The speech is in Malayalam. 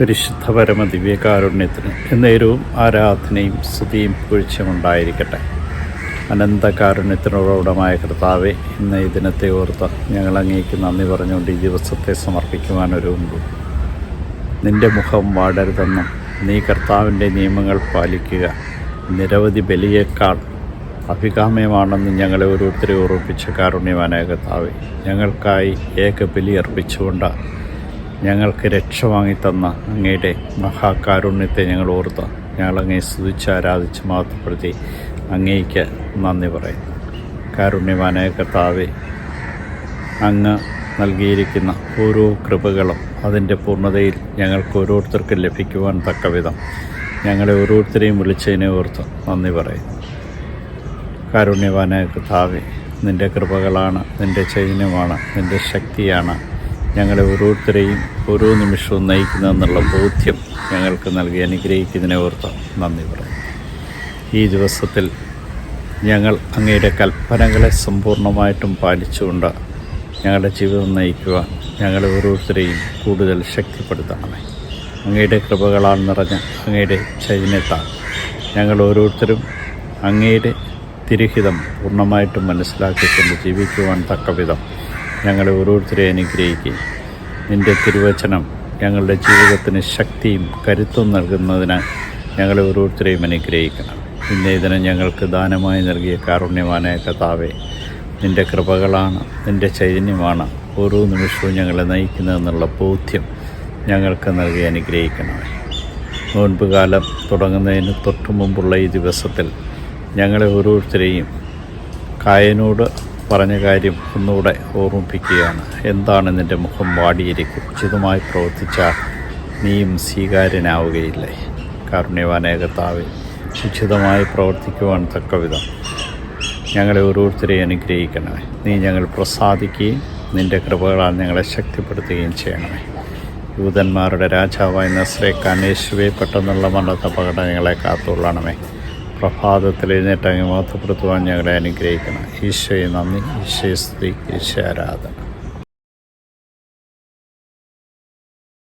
പരിശുദ്ധ പരമ ദിവ്യകാരുണ്യത്തിന് എന്നേരവും ആരാധനയും സ്തുതിയും പുഴിച്ചുമുണ്ടായിരിക്കട്ടെ അനന്തകാരുണ്യത്തിനുറവിടമായ കർത്താവെ ഇന്ന് ഈ ദിനത്തെ ഓർത്ത് ഞങ്ങൾ അങ്ങേക്ക് നന്ദി പറഞ്ഞുകൊണ്ട് ഈ ദിവസത്തെ സമർപ്പിക്കുവാനൊരുണ്ടു നിന്റെ മുഖം വാടരുതെന്നും നീ കർത്താവിന്റെ നിയമങ്ങൾ പാലിക്കുക. നിരവധി ബലിയേക്കാൾ അഭികാമ്യമാണെന്ന് ഞങ്ങളെ ഓരോരുത്തരെ ഓർമ്മിപ്പിച്ച കാരുണ്യവാനായ കർത്താവെ ഞങ്ങൾക്കായി ഏക ബലി അർപ്പിച്ചുകൊണ്ട് ഞങ്ങൾക്ക് രക്ഷ വാങ്ങിത്തന്ന അങ്ങയുടെ മഹാകാരുണ്യത്തെ ഞങ്ങൾ ഓർത്ത്. ഞങ്ങളങ്ങയെ സ്തുതിച്ച് ആരാധിച്ച് മാത്രപ്പെടുത്തി അങ്ങേക്ക് നന്ദി പറയുന്നു. കാരുണ്യവാനായ കർത്താവെ അങ്ങ് നൽകിയിരിക്കുന്ന ഓരോ കൃപകളും അതിന്റെ പൂർണതയിൽ ഞങ്ങൾക്ക് ഓരോരുത്തർക്കും ലഭിക്കുവാൻ തക്കവിധം. ഞങ്ങളെ ഓരോരുത്തരെയും വിളിച്ചതിനെ ഓർത്ത് നന്ദി പറയുന്നു. കാരുണ്യവാനായ കർത്താവെ നിന്റെ കൃപകളാണ് നിന്റെ ചൈതന്യമാണ് നിന്റെ ശക്തിയാണ് ഞങ്ങളെ ഓരോരുത്തരെയും ഓരോ നിമിഷവും നയിക്കുന്നതെന്നുള്ള ബോധ്യം ഞങ്ങൾക്ക് നൽകി അനുഗ്രഹിക്കുന്നതിനെ ഓർത്ത് നന്ദി പറയും. ഈ ദിവസത്തിൽ ഞങ്ങൾ അങ്ങയുടെ കൽപ്പനകളെ സമ്പൂർണമായിട്ടും പാലിച്ചുകൊണ്ട് ഞങ്ങളുടെ ജീവിതം നയിക്കുവാൻ ഞങ്ങളെ ഓരോരുത്തരെയും കൂടുതൽ ശക്തിപ്പെടുത്തണമേ. അങ്ങയുടെ കൃപകളാൽ നിറഞ്ഞ അങ്ങയുടെ ചൈനത്താൽ ഞങ്ങൾ ഓരോരുത്തരും അങ്ങയുടെ തിരുഹിതം പൂർണമായിട്ടും മനസ്സിലാക്കിക്കൊണ്ട് ജീവിക്കുവാൻ തക്കവിധം ഞങ്ങളെ ഓരോരുത്തരെ അനുഗ്രഹിക്കുക നിന്റെ തിരുവചനം ഞങ്ങളുടെ ജീവിതത്തിന് ശക്തിയും കരുത്തും നൽകുന്നതിന് ഞങ്ങളെ ഓരോരുത്തരെയും അനുഗ്രഹിക്കണം. ഇന്നേ ദിനം ഞങ്ങൾക്ക് ദാനമായി നൽകിയ കാരുണ്യമായ കഥാവെ നിന്റെ കൃപകളാണ് നിന്റെ ചൈതന്യമാണ് ഓരോ നിമിഷവും ഞങ്ങളെ നയിക്കുന്നതെന്നുള്ള ബോധ്യം ഞങ്ങൾക്ക് നൽകി അനുഗ്രഹിക്കണമേ. നോൻപ് കാലം തുടങ്ങുന്നതിന് തൊട്ടു മുമ്പുള്ള ഈ ദിവസത്തിൽ ഞങ്ങളെ ഓരോരുത്തരെയും കായനോട് പറഞ്ഞ കാര്യം ഒന്നുകൂടെ ഓർമ്മിപ്പിക്കുകയാണ്. എന്താണ് നിന്റെ മുഖം വാടിയിരിക്കും? ഉചിതമായി പ്രവർത്തിച്ചാൽ നീയും സ്വീകാര്യനാവുകയില്ലേ? കാരുണ്യവാനേകത്താവെ ഉചിതമായി പ്രവർത്തിക്കുവാൻ തക്കവിധം. ഞങ്ങളെ ഓരോരുത്തരെയും അനുഗ്രഹിക്കണമേ. നീ ഞങ്ങൾ പ്രസാദിക്കുകയും നിന്റെ കൃപകളാൽ ഞങ്ങളെ ശക്തിപ്പെടുത്തുകയും ചെയ്യണമേ. യൂതന്മാരുടെ രാജാവായ നസ്രേ യേശുവെ പെട്ടെന്നുള്ള മണ്ണത്ത പകടങ്ങളെ കാത്തുകൊള്ളണമേ. പ്രഭാതത്തിൽ എഴുന്നേറ്റ് അങ്ങ് മഹത്വപ്പെടുത്തുവാൻ ഞങ്ങളെ അനുഗ്രഹിക്കണം. ഈശോയെ നന്ദി. ഈശോയെ സ്തുതി. ഈശോ ആരാധന.